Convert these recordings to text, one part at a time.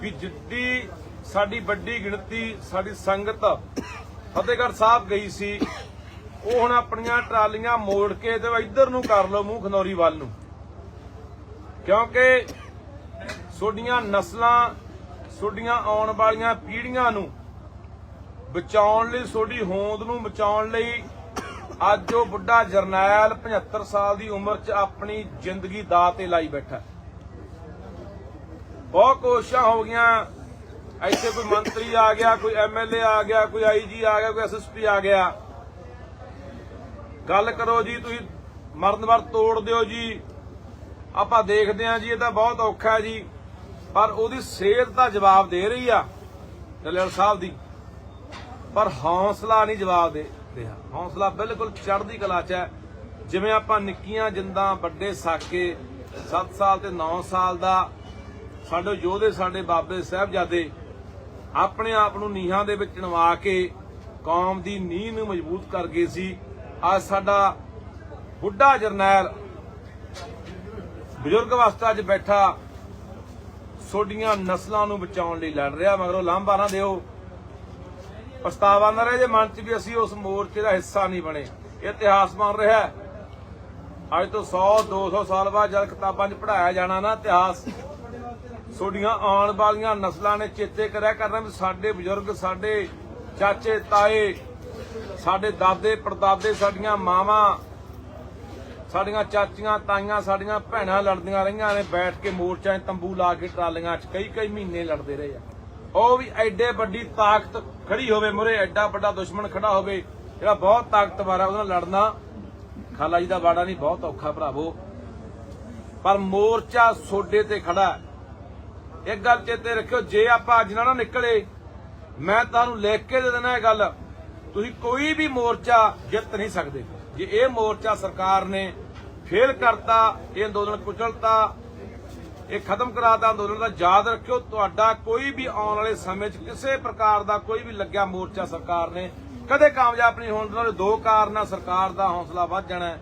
ਵੀ ਜਿੱਡੀ ਸਾਡੀ ਵੱਡੀ ਗਿਣਤੀ, ਸਾਡੀ ਸੰਗਤ ਫਤਿਹਗੜ੍ਹ ਸਾਹਿਬ ਗਈ ਸੀ, ਉਹ ਹੁਣ ਆਪਣੀਆਂ ਟਰਾਲੀਆਂ ਮੋੜ ਕੇ ਤੇ ਇੱਧਰ ਨੂੰ ਕਰ ਲਓ ਮੂੰਹ ਖਨੌਰੀ ਵੱਲ ਨੂੰ। ਕਿਉਂਕਿ ਤੁਹਾਡੀਆਂ ਨਸਲਾਂ ਤੁਹਾਡੀਆਂ ਆਉਣ ਵਾਲੀਆਂ ਪੀੜ੍ਹੀਆਂ ਨੂੰ ਬਚਾਉਣ ਲਈ ਤੁਹਾਡੀ ਹੋਂਦ ਨੂੰ ਬਚਾਉਣ ਲਈ ਅੱਜ ਉਹ ਬੁੱਢਾ ਜਰਨੈਲ 75 ਸਾਲ ਦੀ ਉਮਰ 'ਚ ਆਪਣੀ ਜ਼ਿੰਦਗੀ ਦਾਅ ਤੇ ਲਾਈ ਬੈਠਾ। ਬਹੁਤ ਕੋਸ਼ਿਸ਼ਾਂ ਹੋ ਗਈਆਂ। ਇੱਥੇ ਕੋਈ ਮੰਤਰੀ ਆ ਗਿਆ, ਕੋਈ ਐਮਐਲਏ ਆ ਗਿਆ, ਕੋਈ ਆਈਜੀ ਆ ਗਿਆ, ਕੋਈ ਐਸਐਸਪੀ ਆ ਗਿਆ। ਗੱਲ ਕਰੋ ਜੀ, ਤੁਸੀਂ ਮਰਨ ਵਰ ਤੋੜ ਦਿਓ ਜੀ। ਆਪਾਂ ਦੇਖਦੇ ਹਾਂ ਜੀ, ਇਹ ਤਾਂ ਬਹੁਤ ਔਖਾ ਹੈ ਜੀ। ਪਰ ਉਹਦੀ ਸਿਹਤ ਤਾਂ ਜਵਾਬ ਦੇ ਰਹੀ ਆ ਡੱਲੇਵਾਲ ਸਾਹਿਬ ਦੀ। ਪਰ ਹੌਸਲਾ ਨਹੀਂ ਜਵਾਬ ਦੇ ਰਿਹਾ। ਹੌਸਲਾ ਬਿਲਕੁਲ ਚੜ੍ਹਦੀ ਕਲਾ 'ਚ ਹੈ। ਜਿਵੇਂ ਆਪਾਂ ਨਿੱਕੀਆਂ ਜਿੰਦਾਂ, ਵੱਡੇ ਸਾਕੇ 7 ਸਾਲ ਤੇ 9 ਸਾਲ ਦਾ ਸਾਡੇ ਯੋਧੇ, ਸਾਡੇ ਬਾਬੇ ਸਾਹਿਬਜ਼ਾਦੇ ਆਪਣੇ ਆਪ ਨੂੰ ਨੀਹਾਂ ਦੇ ਵਿੱਚ ਨਵਾ ਕੇ ਕੌਮ ਦੀ ਨੀਂਹ ਨੂੰ ਮਜ਼ਬੂਤ ਕਰ ਗਏ ਸੀ। ਅੱਜ ਸਾਡਾ ਬੁੱਢਾ ਜਰਨੈਲ ਬਜ਼ੁਰਗ ਅਵਸਥਾ 'ਚ ਬੈਠਾ ਸੋਡੀਆਂ ਨਸਲਾਂ ਨੂੰ ਬਚਾਉਣ ਲਈ ਲੜ ਰਿਹਾ, ਮਗਰੋਂ ਲਾਂਭਾ ਨਾ ਦਿਓ। ਪਛਤਾਵਾ ਨਾ ਰਹੇ ਜੇ ਮਨ 'ਚ ਵੀ ਅਸੀਂ ਉਸ ਮੋਰਚੇ ਦਾ ਹਿੱਸਾ ਨਹੀਂ ਬਣੇ। ਇਹ ਇਤਿਹਾਸ ਬਣ ਰਿਹਾ ਅੱਜ ਤੋਂ 100 200 ਸਾਲ ਬਾਅਦ ਜਦ ਕਿਤਾਬਾਂ 'ਚ ਪੜਾਇਆ ਜਾਣਾ ਨਾ, ਇਤਿਹਾਸ ਤੁਹਾਡੀਆਂ ਆਉਣ ਵਾਲੀਆਂ ਨਸਲਾਂ ਨੇ ਚੇਤੇ ਕਰਿਆ ਕਰਨਾ ਵੀ ਸਾਡੇ ਬਜ਼ੁਰਗ, ਸਾਡੇ ਚਾਚੇ, ਤਾਏ, ਸਾਡੇ ਦਾਦੇ, ਪੜਦਾਦੇ, ਸਾਡੀਆਂ ਮਾਵਾਂ, ਸਾਡੀਆਂ ਚਾਚੀਆਂ, ਤਾਈਆਂ, ਸਾਡੀਆਂ ਭੈਣਾਂ ਲੜਦੀਆਂ ਰਹੀਆਂ ਨੇ, ਬੈਠ ਕੇ ਮੋਰਚਿਆਂ 'ਚ ਤੰਬੂ ਲਾ ਕੇ ਟਰਾਲੀਆਂ 'ਚ ਕਈ ਕਈ ਮਹੀਨੇ ਲੜਦੇ ਰਹੇ ਆ। ਉਹ ਵੀ ਐਡੇ ਵੱਡੀ ਤਾਕਤ ਖੜੀ ਹੋਵੇ ਮੁਰੇ, ਐਡਾ ਵੱਡਾ ਦੁਸ਼ਮਣ ਖੜਾ ਹੋਵੇ, ਜਿਹੜਾ ਬਹੁਤ ਤਾਕਤਵਰ ਆ, ਉਹਦੇ ਨਾਲ ਲੜਨਾ ਖਾਲਾ ਜੀ ਦਾ ਬਾੜਾ ਨਹੀਂ, ਬਹੁਤ ਔਖਾ ਭਰਾਵੋ। ਪਰ ਮੋਰਚਾ ਸੋਡੇ ਤੇ ਖੜਾ ਇੱਕ ਗੱਲ ਚੇਤੇ ਰੱਖਿਓ, ਜੇ ਆਪਾਂ ਅੱਜ ਨਾ ਨਾ ਨਿਕਲੇ, ਮੈਂ ਤੁਹਾਨੂੰ ਲਿਖ ਕੇ ਦੇ ਦੇਣਾ ਇਹ ਗੱਲ, ਤੁਸੀਂ ਕੋਈ ਵੀ ਮੋਰਚਾ ਜਿੱਤ ਨਹੀਂ ਸਕਦੇ। ਜੇ ਇਹ ਮੋਰਚਾ ਸਰਕਾਰ ਨੇ ਫੇਲ ਕਰਤਾ, ਇਹ ਅੰਦੋਲਨ ਕੁਚਲਤਾ, ਇਹ ਖਤਮ ਕਰਾਤਾ ਅੰਦੋਲਨ ਦਾ ਯਾਦ ਰੱਖਿਓ, ਤੁਹਾਡਾ ਕੋਈ ਵੀ ਆਉਣ ਵਾਲੇ ਸਮੇਂ 'ਚ ਕਿਸੇ ਪ੍ਰਕਾਰ ਦਾ ਕੋਈ ਵੀ ਲੱਗਿਆ ਮੋਰਚਾ ਸਰਕਾਰ ਨੇ, ਕਦੇ ਕਾਮਯਾਬ ਨਹੀਂ ਹੋਣ ਦੇਣਾ, ਦੋ ਕਾਰਨਾਂ ਸਰਕਾਰ ਦਾ ਹੌਸਲਾ ਵੱਧ ਜਾਣਾ,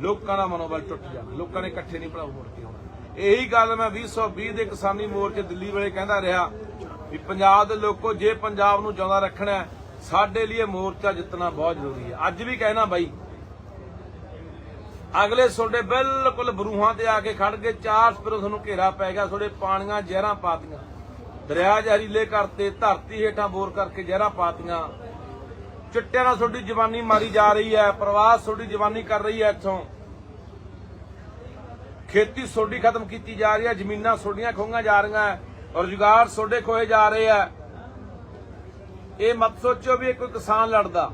ਲੋਕਾਂ ਦਾ ਮਨੋਬਲ ਟੁੱਟ ਜਾਣਾ, ਲੋਕਾਂ ਨੇ ਇਕੱਠੇ ਨਹੀਂ ਪੜਾਉ ਮੁੜ ਕੇ ਇਹੀ ਗੱਲ ਮੈਂ 2020 ਦੇ ਕਿਸਾਨੀ ਮੋਰਚੇ ਦਿੱਲੀ ਵੇਲੇ ਕਹਿੰਦਾ ਰਿਹਾ ਵੀ ਪੰਜਾਬ ਦੇ ਲੋਕੋ ਜੇ ਪੰਜਾਬ ਨੂੰ ਜਿਉਂਦਾ ਰੱਖਣਾ ਸਾਡੇ ਲਈ ਇਹ ਮੋਰਚਾ ਜਿੱਤਣਾ ਬਹੁਤ ਜ਼ਰੂਰੀ ਹੈ। ਅੱਜ ਵੀ ਕਹਿਣਾ ਬਾਈ, ਅਗਲੇ ਤੁਹਾਡੇ ਬਿਲਕੁਲ ਬਰੂਹਾਂ ਤੇ ਆ ਕੇ ਖੜ ਕੇ ਚਾਰ ਸਪਰੋਂ ਤੁਹਾਨੂੰ ਘੇਰਾ ਪੈ ਗਿਆ, ਤੁਹਾਡੇ ਪਾਣੀਆਂ ਜ਼ਹਿਰਾਂ ਪਾਤੀਆਂ ਦਰਿਆ ਜ਼ਹਿਰੀਲੇ ਕਰਤੇ, ਧਰਤੀ ਹੇਠਾਂ ਬੋਰ ਕਰਕੇ ਜ਼ਹਿਰਾਂ ਪਾਤੀਆਂ ਚਿੱਟਿਆਂ ਨਾਲ ਤੁਹਾਡੀ ਜਵਾਨੀ ਮਾਰੀ ਜਾ ਰਹੀ ਹੈ, ਪ੍ਰਵਾਸ ਤੁਹਾਡੀ ਜਵਾਨੀ ਕਰ ਰਹੀ ਹੈ ਇੱਥੋਂ। ਖੇਤੀ ਸੋਡੀ ਖਤਮ ਕੀਤੀ ਜਾ ਰਹੀ ਹੈ, ਜ਼ਮੀਨਾਂ ਤੁਹਾਡੀਆਂ ਖੋਈਆਂ ਜਾ ਰਹੀਆਂ ਹੈ ਰੁਜ਼ਗਾਰ ਤੁਹਾਡੇ ਖੋਏ ਜਾ ਰਹੇ ਆ ਇਹ ਮਤ ਸੋਚੋ ਵੀ ਇਹ ਕੋਈ ਕਿਸਾਨ ਲੜਦਾ,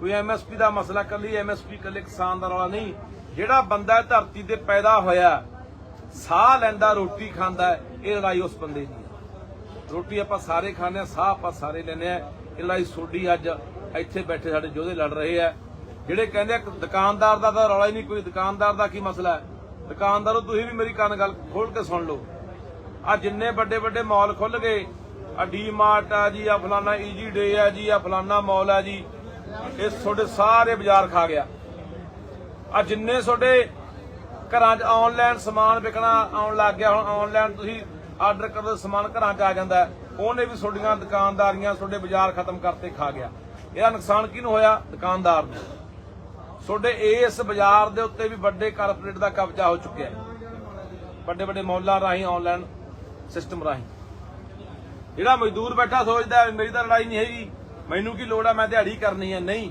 ਕੋਈ ਐਮਐਸਪੀ ਦਾ ਮਸਲਾ ਕੱਲੀ ਐਮਐਸਪੀ ਕੱਲੇ ਕਿਸਾਨ ਦਾ ਰੌਲਾ ਨਹੀਂ। ਜਿਹੜਾ ਬੰਦਾ ਧਰਤੀ ਤੇ ਪੈਦਾ ਹੋਇਆ, ਸਾਹ ਲੈਂਦਾ, ਰੋਟੀ ਖਾਂਦਾ, ਇਹ ਲੜਾਈ ਉਸ ਬੰਦੇ ਦੀ ਰੋਟੀ ਆਪਾਂ ਸਾਰੇ ਖਾਂਦੇ ਆ ਸਾਹ ਆਪਾਂ ਸਾਰੇ ਲੈਂਦੇ ਆ ਇਹ ਲੜਾਈ ਸੋਡੀ ਅੱਜ ਇੱਥੇ ਬੈਠੇ ਸਾਡੇ ਯੋਧੇ ਲੜ ਰਹੇ ਆ ਜਿਹੜੇ ਕਹਿੰਦੇ ਦੁਕਾਨਦਾਰ ਦਾ ਤਾਂ ਰੌਲਾ ਹੀ ਨਹੀਂ, ਕੋਈ ਦੁਕਾਨਦਾਰ ਦਾ ਕੀ ਮਸਲਾ ਹੈ? ਦੁਕਾਨਦਾਰੋ, ਤੁਸੀਂ ਵੀ ਮੇਰੀ ਕੰਨ ਗੱਲ ਖੋਲ ਕੇ ਸੁਣ ਲਓ। ਆ ਜਿੰਨੇ ਵੱਡੇ ਵੱਡੇ ਮਾਲ ਖੁੱਲ ਗਏ ਆ ਡੀ ਮਾਰਟ ਆ ਜੀ ਆ ਫਲਾਨਾ ਈਜੀ ਡੇ ਆ ਜੀ ਆ ਫਲਾਨਾ ਮਾਲ ਆ ਜੀ, ਇਹ ਤੁਹਾਡੇ ਸਾਰੇ ਬਾਜ਼ਾਰ ਖਾ ਗਿਆ। ਆ ਜਿੰਨੇ ਤੁਹਾਡੇ ਘਰਾਂ 'ਚ ਆਨਲਾਈਨ ਸਮਾਨ ਵਿਕਣਾ ਆਉਣ ਲੱਗ ਗਿਆ, ਹੁਣ ਆਨਲਾਈਨ ਤੁਸੀਂ ਆਰਡਰ ਕਰੋ ਸਮਾਨ ਘਰਾਂ 'ਚ ਆ ਜਾਂਦਾ ਹੈ। ਉਹਨੇ ਵੀ ਤੁਹਾਡੀਆਂ ਦੁਕਾਨਦਾਰੀਆਂ ਤੁਹਾਡੇ ਬਾਜ਼ਾਰ ਖਤਮ ਕਰਤੇ ਖਾ ਗਿਆ। ਇਹਦਾ ਨੁਕਸਾਨ ਕਿਹਨੂੰ ਹੋਇਆ? ਦੁਕਾਨਦਾਰ ਨੂੰ। ਤੁਹਾਡੇ ਇਸ ਬਾਜ਼ਾਰ ਦੇ ਉੱਤੇ ਵੀ ਵੱਡੇ ਕਾਰਪੋਰੇਟ ਦਾ ਕਬਜ਼ਾ ਹੋ ਚੁੱਕਿਆ ਹੈ। ਵੱਡੇ ਵੱਡੇ ਮੌਲਾਂ ਰਾਹੀਂ ਆਨਲਾਈਨ ਸਿਸਟਮ ਰਾਹੀਂ। ਜਿਹੜਾ ਮਜ਼ਦੂਰ ਬੈਠਾ ਸੋਚਦਾ ਮੇਰੀ ਤਾਂ ਲੜਾਈ ਨਹੀਂ ਹੈਗੀ, ਮੈਨੂੰ ਕੀ ਲੋੜ ਹੈ, ਮੈਂ ਦਿਹਾੜੀ ਕਰਨੀ ਹੈ? ਨਹੀਂ।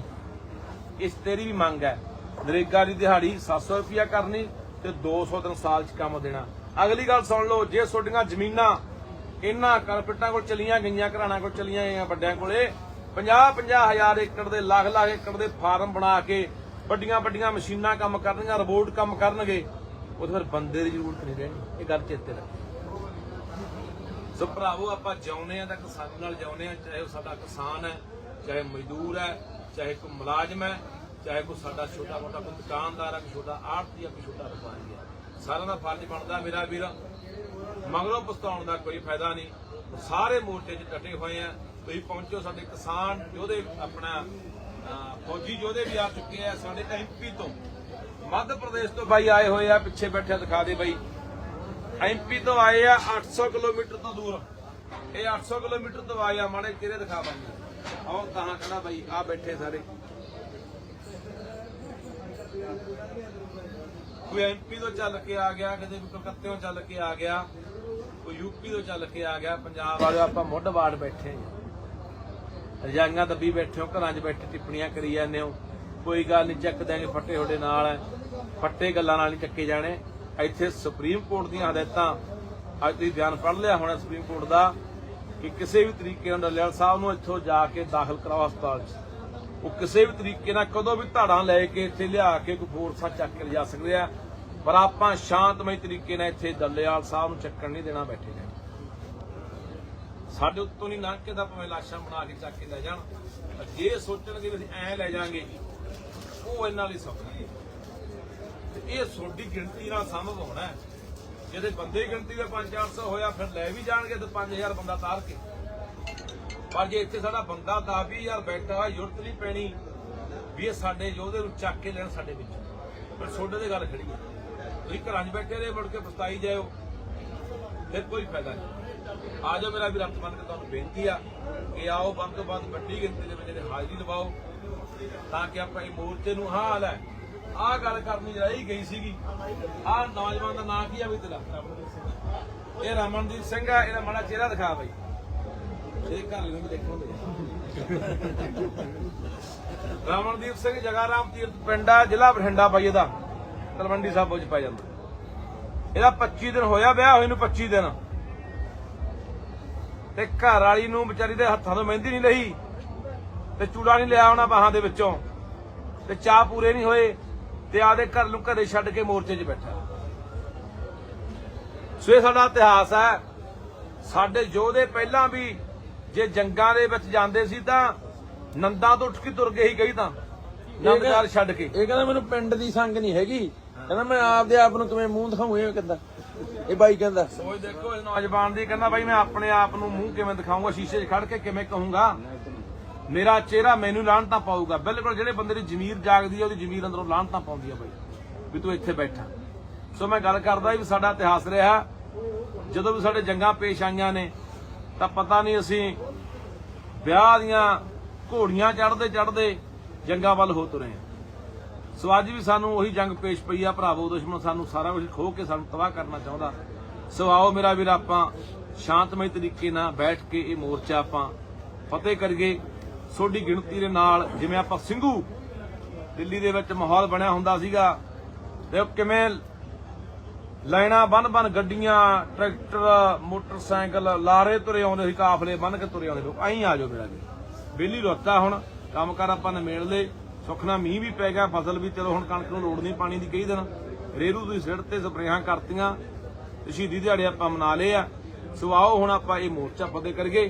ਇਸ ਤੇਰੀ ਵੀ ਮੰਗ ਹੈ। ਨਰੇਗਾ ਦੀ ਦਿਹਾੜੀ 700 ਰੁਪਿਆ ਕਰਨੀ ਤੇ 200 ਦਿਨ ਸਾਲ 'ਚ ਕੰਮ ਦੇਣਾ। ਅਗਲੀ ਗੱਲ ਸੁਣ ਲਓ, ਜੇ ਤੁਹਾਡੀਆਂ ਜ਼ਮੀਨਾਂ ਇਹਨਾਂ ਕਾਰਪੋਰੇਟਾਂ ਕੋਲ ਚਲੀਆਂ ਗਈਆਂ ਘਰਾਣਾ ਕੋਲ ਚਲੀਆਂ ਗਈਆਂ ਵੱਡਿਆਂ ਕੋਲੇ 50 50 ਹਜ਼ਾਰ ਏਕੜ ਦੇ ਲੱਖ ਲੱਖ ਏਕੜ ਦੇ ਫਾਰਮ ਬਣਾ ਕੇ ਵੱਡੀਆਂ ਵੱਡੀਆਂ ਮਸ਼ੀਨਾਂ ਕੰਮ ਕਰਨਗੀਆਂ ਰੋਬੋਟ ਕੰਮ ਕਰਨਗੇ ਉਹਦੇ ਫਿਰ ਬੰਦੇ ਦੀ ਜ਼ਰੂਰਤ ਨਹੀਂ ਰਹਿਣੀ, ਇਹ ਗੱਲ ਚੇਤੇ ਰੱਖੋ। ਸੋ ਭਰਾਵੋ, ਆਪਾਂ ਜਿਉਂਦੇ ਆ ਤਾਂ ਕਿਸਾਨੀ ਨਾਲ ਜਿਉਂਦੇ ਆ ਚਾਹੇ ਉਹ ਸਾਡਾ ਕਿਸਾਨ ਹੈ, ਚਾਹੇ ਮਜ਼ਦੂਰ ਹੈ, ਚਾਹੇ ਕੋਈ ਮੁਲਾਜ਼ਮ ਹੈ, ਚਾਹੇ ਕੋਈ ਸਾਡਾ ਛੋਟਾ ਮੋਟਾ ਕੋਈ ਦੁਕਾਨਦਾਰ ਹੈ ਕੋਈ ਛੋਟਾ ਆੜਤੀ ਹੈ ਕੋਈ ਛੋਟਾ ਵਪਾਰੀ ਹੈ। ਸਾਰਿਆਂ ਦਾ ਫਰਜ਼ ਬਣਦਾ ਮੇਰਾ ਵੀਰ, ਮਗਰੋਂ ਪਛਤਾਉਣ ਦਾ ਕੋਈ ਫਾਇਦਾ ਨਹੀਂ। ਸਾਰੇ ਮੋਰਚੇ 'ਚ ਡਟੇ ਹੋਏ ਆ ਤੁਸੀਂ ਪਹੁੰਚੋ ਸਾਡੇ ਕਿਸਾਨ ਯੋਧੇ ਆਪਣਾ ਫੌਜੀ ਯੋਧੇ ਵੀ ਆ ਚੁੱਕੇ ਆ ਸਾਡੇ ਐਮਪੀ ਤੋਂ। ਮੱਧ ਪ੍ਰਦੇਸ਼ ਤੋਂ ਬਾਈ ਆਏ ਹੋਏ ਆ, ਪਿੱਛੇ ਬੈਠੇ ਦਿਖਾ ਦੇ ਬਾਈ। ਐਮਪੀ ਤੋਂ ਆਏ ਆ 800 ਕਿਲੋਮੀਟਰ ਤੋਂ ਦੂਰ। ਇਹ 800 ਕਿਲੋਮੀਟਰ ਤੋਂ ਆਇਆ ਮਾੜੇ ਚਿਹਰੇ ਦਿਖਾਵਾਂਗੇ ਆਓ ਕਹਾਂ ਖੜਾ ਬਾਈ, ਆ ਬੈਠੇ ਸਾਰੇ। ਕੋਈ ਐਮਪੀ ਤੋਂ ਚੱਲ ਕੇ ਆ ਗਿਆ ਕਦੇ ਵੀ ਕਲਕੱਤੇੋਂ ਚੱਲ ਕੇ ਆ ਗਿਆ, ਕੋਈ ਯੂਪੀ ਤੋਂ ਚੱਲ ਕੇ ਆ ਗਿਆ, ਪੰਜਾਬ ਵਾਲੇ ਆਪਾਂ ਮੁੱਢ ਬਾੜ ਬੈਠੇ ਹਾਂ ਰਜਾਈਆਂ ਦੱਬੀ ਬੈਠੇ ਹੋ, ਘਰਾਂ 'ਚ ਬੈਠੇ ਟਿੱਪਣੀਆਂ ਕਰੀ ਜਾਂਦੇ ਹੋ। ਕੋਈ ਗੱਲ ਨਹੀਂ ਚੱਕ ਦਾਂਗੇ ਫੱਟੇ ਤੁਹਾਡੇ ਨਾਲ। ਫੱਟੇ ਗੱਲਾਂ ਨਾਲ ਨਹੀਂ ਚੱਕੇ ਜਾਣੇ। ਇੱਥੇ ਸੁਪਰੀਮ ਕੋਰਟ ਦੀਆਂ ਹਦਾਇਤਾਂ, ਅੱਜ ਤੁਸੀਂ ਬਿਆਨ ਪੜ੍ਹ ਲਿਆ ਹੋਣਾ ਸੁਪਰੀਮ ਕੋਰਟ ਦਾ, ਕਿ ਕਿਸੇ ਵੀ ਤਰੀਕੇ ਨਾਲ ਡੱਲੇਵਾਲ ਸਾਹਿਬ ਨੂੰ ਇੱਥੋਂ ਜਾ ਕੇ ਦਾਖਲ ਕਰਾਓ ਹਸਪਤਾਲ 'ਚ। ਉਹ ਕਿਸੇ ਵੀ ਤਰੀਕੇ ਨਾਲ ਕਦੋਂ ਵੀ ਧਾੜਾਂ ਲੈ ਕੇ ਇੱਥੇ ਲਿਆ ਕੇ ਕੋਈ ਫੋਰਸਾਂ ਚੱਕ ਕੇ ਲਿਜਾ ਸਕਦੇ ਆ। ਪਰ ਆਪਾਂ ਸ਼ਾਂਤਮਈ ਤਰੀਕੇ ਨਾਲ ਇੱਥੇ ਦੱਲੇਵਾਲ ਸਾਹਿਬ ਨੂੰ ਚੱਕਣ ਨਹੀਂ ਦੇਣਾ, ਬੈਠੇ ਨੇ ਸਾਡੇ ਉੱਤੋਂ ਨਹੀਂ ਲੰਘ ਕੇ ਤਾਂ ਭਾਵੇਂ ਲਾਸ਼ਾਂ ਬਣਾ ਕੇ ਚੱਕ ਕੇ ਲੈ ਜਾਣ ਜੇ ਸੋਚਣਗੇ ਵੀ ਅਸੀਂ ਐ ਲੈ ਜਾਾਂਗੇ, ਉਹ ਇਹਨਾਂ ਲਈ ਸੌਖਾ ਹੈ ਇਹ ਤੁਹਾਡੀ ਗਿਣਤੀ ਨਾਲ ਸੰਭਵ ਹੋਣਾ ਹੈ। ਜਿਹਦੇ ਬੰਦੇ ਦੀ ਗਿਣਤੀ ਦੇ 5-400 ਹੋਇਆ, ਫਿਰ ਲੈ ਵੀ ਜਾਣਗੇ ਤੇ 5000 ਬੰਦਾ ਤਾਰ ਕੇ। ਪਰ ਜੇ ਇੱਥੇ ਸਾਡਾ ਬੰਦਾ 10-20000 ਬੈਠਾ ਹੋਇਆ ਜ਼ਰੂਰਤ ਨਹੀਂ ਪੈਣੀ ਵੀ ਇਹ ਸਾਡੇ ਯੋਧੇ ਨੂੰ ਚੱਕ ਕੇ ਲੈਣ ਸਾਡੇ ਵਿੱਚ। ਪਰ ਛੋਡੇ ਦੀ ਗੱਲ ਖੜੀ ਹੈ। ਤੁਸੀਂ ਘਰਾਂ 'ਚ ਬੈਠੇ ਰਹੇ, ਮੁੜ ਕੇ ਪਛਤਾਈ ਜਾਇਓ, ਫਿਰ ਕੋਈ ਫਾਇਦਾ ਨਹੀਂ। ਆ ਜਾਓ ਮੇਰਾ ਵੀ ਰੱਤ ਬੰਨ ਕੇ ਤੁਹਾਨੂੰ ਬੇਨਤੀ ਆ ਕਿ ਆਓ, ਵੱਧ ਤੋਂ ਵੱਧ ਵੱਡੀ ਗਿਣਤੀ ਦੇ ਵਿੱਚ ਇਹਦੇ ਹਾਜ਼ਰੀ ਲਵਾਓ, ਤਾਂ ਕਿ ਆਪਾਂ ਇਹ ਮੋਰਚੇ ਨੂੰ ਹਾਂ ਹਾਲ ਹੈ। ਆਹ ਗੱਲ ਕਰਨੀ ਰਹੀ ਗਈ ਸੀਗੀ। ਆਹ ਨੌਜਵਾਨ ਦਾ ਨਾਂ ਕੀ ਆ ਵੀ ਤੇਰਾ? ਇਹ ਰਮਨਦੀਪ ਸਿੰਘ ਆ, ਇਹਦਾ ਮਾੜਾ ਚਿਹਰਾ ਦਿਖਾ ਬਈ। ਇਹਦੇ ਘਰ ਨੂੰ ਵੀ ਦੇਖੋ ਰਮਨਦੀਪ ਸਿੰਘ ਜਗਾਰਾਮ ਤੀਰਥ ਪਿੰਡਾ ਜ਼ਿਲ੍ਹਾ ਬਠਿੰਡਾ ਪਾਈ ਇਹਦਾ। ਤਲਵੰਡੀ ਸਾਹਿਬੋ ਚ ਪੈ ਜਾਂਦਾ। ਇਹਦਾ 25 ਦਿਨ ਹੋਇਆ, ਵਿਆਹ ਹੋਏ ਨੂੰ 25 ਦਿਨ। ਤੇ ਘਰ ਵਾਲੀ ਨੂੰ ਵਿਚਾਰੀ ਦੇ ਹੱਥਾਂ ਤੋਂ ਮਹਿੰਦੀ ਨਹੀਂ ਲਈ ਤੇ ਚੂੜਾ ਨਹੀਂ ਲਿਆ ਉਹਨਾਂ ਬਾਹਾਂ ਦੇ ਵਿੱਚੋਂ ਤੇ ਚਾਹ ਪੂਰੇ ਨਹੀਂ ਹੋਏ ਤੇ ਆਦੇ ਘਰ ਨੂੰ ਘਰੇ ਛੱਡ ਕੇ ਮੋਰਚੇ 'ਚ ਬੈਠਾ। ਸੋ ਇਹ ਸਾਡਾ ਇਤਿਹਾਸ ਹੈ। ਸਾਡੇ ਯੋਧੇ ਪਹਿਲਾਂ ਵੀ ਜੇ ਜੰਗਾਂ ਦੇ ਵਿੱਚ ਜਾਂਦੇ ਸੀ ਤਾਂ ਨੰਦਾ ਤੋਂ ਉੱਠ ਕੇ ਤੁਰ ਗਏ ਹੀ ਕਹੀ ਤਾਂ। ਨੰਦਗਾਰ ਛੱਡ ਕੇ। ਇਹ ਕਹਿੰਦਾ ਮੈਨੂੰ ਪਿੰਡ ਦੀ ਸੰਗ ਨਹੀਂ ਹੈਗੀ। ਕਹਿੰਦਾ ਮੈਂ ਆਪਦੇ ਆਪ ਨੂੰ ਕਿਵੇਂ ਮੂੰਹ ਦਿਖਾਉਂ ਕਿੱਦਾਂ? ਇਹ ਬਾਈ ਕਹਿੰਦਾ। ਸੋਚ ਦੇਖੋ ਇਸ ਨੌਜਵਾਨ ਦੀ ਕਹਿੰਦਾ ਬਾਈ ਮੈਂ ਆਪਣੇ ਆਪ ਨੂੰ ਮੂੰਹ ਕਿਵੇਂ ਦਿਖਾਊਂਗਾ, ਸ਼ੀਸ਼ੇ 'ਚ ਖੜ ਕੇ ਕਿਵੇਂ ਕਹੂੰਗਾ। ਮੇਰਾ ਚਿਹਰਾ ਮੈਨੂੰ ਲਾਹਣਤਾਂ ਪਾਊਗਾ। ਬਿਲਕੁਲ ਜਿਹੜੇ ਬੰਦੇ ਦੀ ਜ਼ਮੀਰ ਜਾਗਦੀ ਹੈ ਉਹਦੀ ਜ਼ਮੀਰ ਅੰਦਰੋਂ ਲਾਹਣਤਾਂ ਪਾਉਂਦੀ ਆ ਬਾਈ, ਵੀ ਤੂੰ ਇੱਥੇ ਬੈਠਾ। ਸੋ ਮੈਂ ਗੱਲ ਕਰਦਾ ਵੀ ਸਾਡਾ ਇਤਿਹਾਸ ਰਿਹਾ। ਜਦੋਂ ਵੀ ਸਾਡੇ ਜੰਗਾਂ ਪੇਸ਼ ਆਈਆਂ ਨੇ, ਤਾਂ ਪਤਾ ਨਹੀਂ ਅਸੀਂ ਵਿਆਹ ਦੀਆਂ ਘੋੜੀਆਂ ਚੜਦੇ ਚੜਦੇ ਜੰਗਾਂ ਵੱਲ ਹੋ ਤੁਰੇ ਹਾਂ। ਸੋ ਅੱਜ ਵੀ ਸਾਨੂੰ ਉਹੀ ਜੰਗ ਪੇਸ਼ ਪਈ ਆ, ਭਰਾਵੋ, ਦੁਸ਼ਮਣ ਸਾਨੂੰ ਸਾਰਾ ਕੁਝ ਖੋਹ ਕੇ ਸਾਨੂੰ ਤਬਾਹ ਕਰਨਾ ਚਾਹੁੰਦਾ। ਸੋ ਆਓ ਮੇਰਾ ਵੀਰ, ਆਪਾਂ ਸ਼ਾਂਤਮਈ ਤਰੀਕੇ ਨਾਲ ਬੈਠ ਕੇ ਇਹ ਮੋਰਚਾ ਆਪਾਂ ਫਤਿਹ ਕਰੀਏ। ਸੋਡੀ ਗਿਣਤੀ ਦੇ ਨਾਲ ਜਿਵੇਂ ਆਪਾਂ ਸਿੰਘੂ ਦਿੱਲੀ ਦੇ ਵਿੱਚ ਮਾਹੌਲ ਬਣਿਆ ਹੁੰਦਾ ਸੀਗਾ ਤੇ ਕਿਵੇਂ ਲਾਈਨਾਂ ਬੰਨ ਬੰਨ ਗੱਡੀਆਂ, ਟਰੈਕਟਰ, ਮੋਟਰਸਾਈਕਲ ਲਾਰੇ ਤੁਰੇ ਆਉਂਦੇ ਸੀ, ਕਾਫਲੇ ਬੰਨ ਕੇ ਤੁਰੇ ਆਉਂਦੇ ਲੋਕ ਐਂ ਆ ਜਾਓ ਮੇਰਾ ਜੀ ਬੇਲੀ ਰੋਤਾ ਹੁਣ, ਕੰਮ ਕਰ ਆਪਾਂ ਨੇ ਨਿਮੇੜ ਲਏ। ਸੁਖਨਾ ਮੀਂਹ ਵੀ ਪੈ ਗਿਆ, ਫਸਲ ਵੀ ਚਲੋ ਹੁਣ ਕਣਕ ਨੂੰ ਲੋੜ ਨਹੀਂ ਪਾਣੀ ਦੀ ਕਈ ਦਿਨ। ਰੇਰੂ ਤੁਸੀਂ ਸਿਰ ਤੇ ਸਪਰੇਹਾਂ ਕਰਤੀਆਂ ਤੇ ਸ਼ਹੀਦੀ ਦਿਹਾੜੇ ਆਪਾਂ ਮਨਾ ਲਏ ਆ। ਸੋ ਆਓ ਹੁਣ ਆਪਾਂ ਇਹ ਮੋਰਚਾ ਫਤਿਹ ਕਰੀਏ।